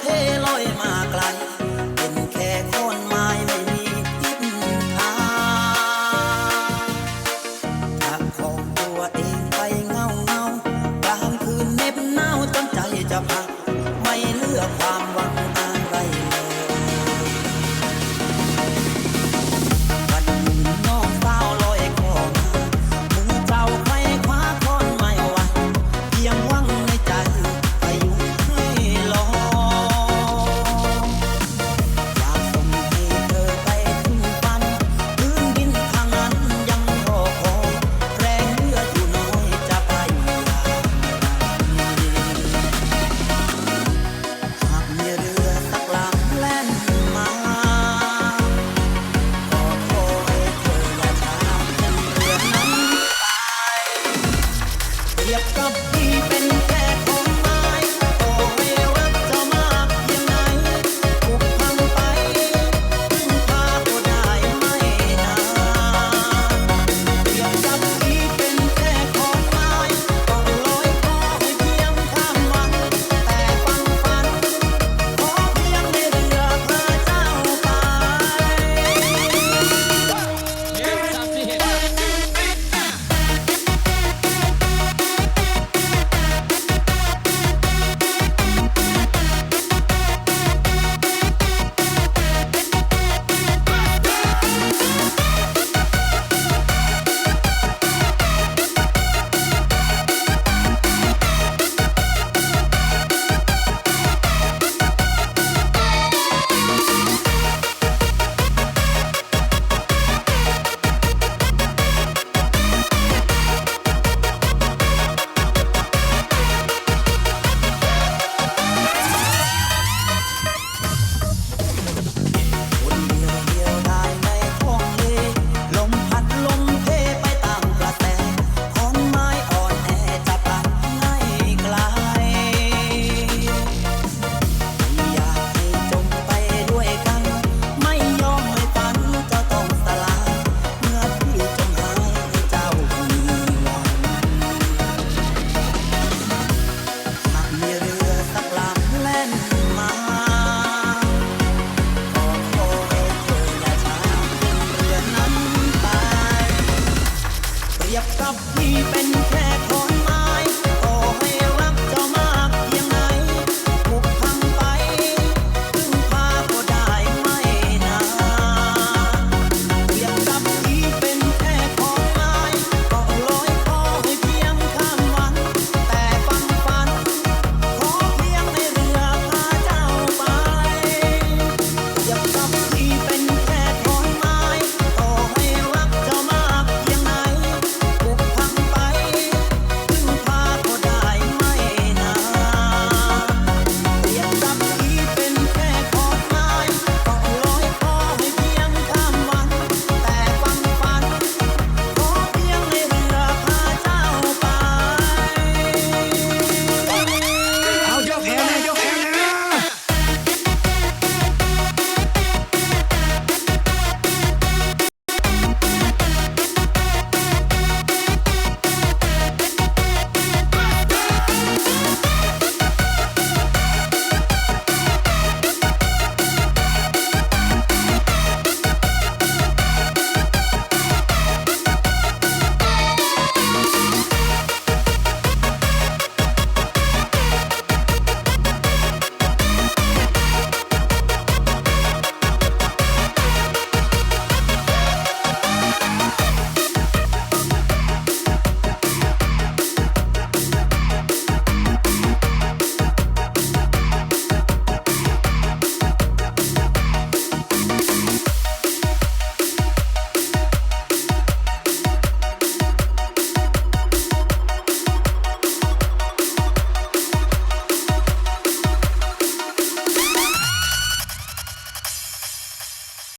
เพลอยป็นแค่คนไม้ไม่มีทิศทางถ้าของตัวเองไปเงาเงากลางคืนเน็บหนาวจนใจจะพัง อยับกับพี่เป็นแค่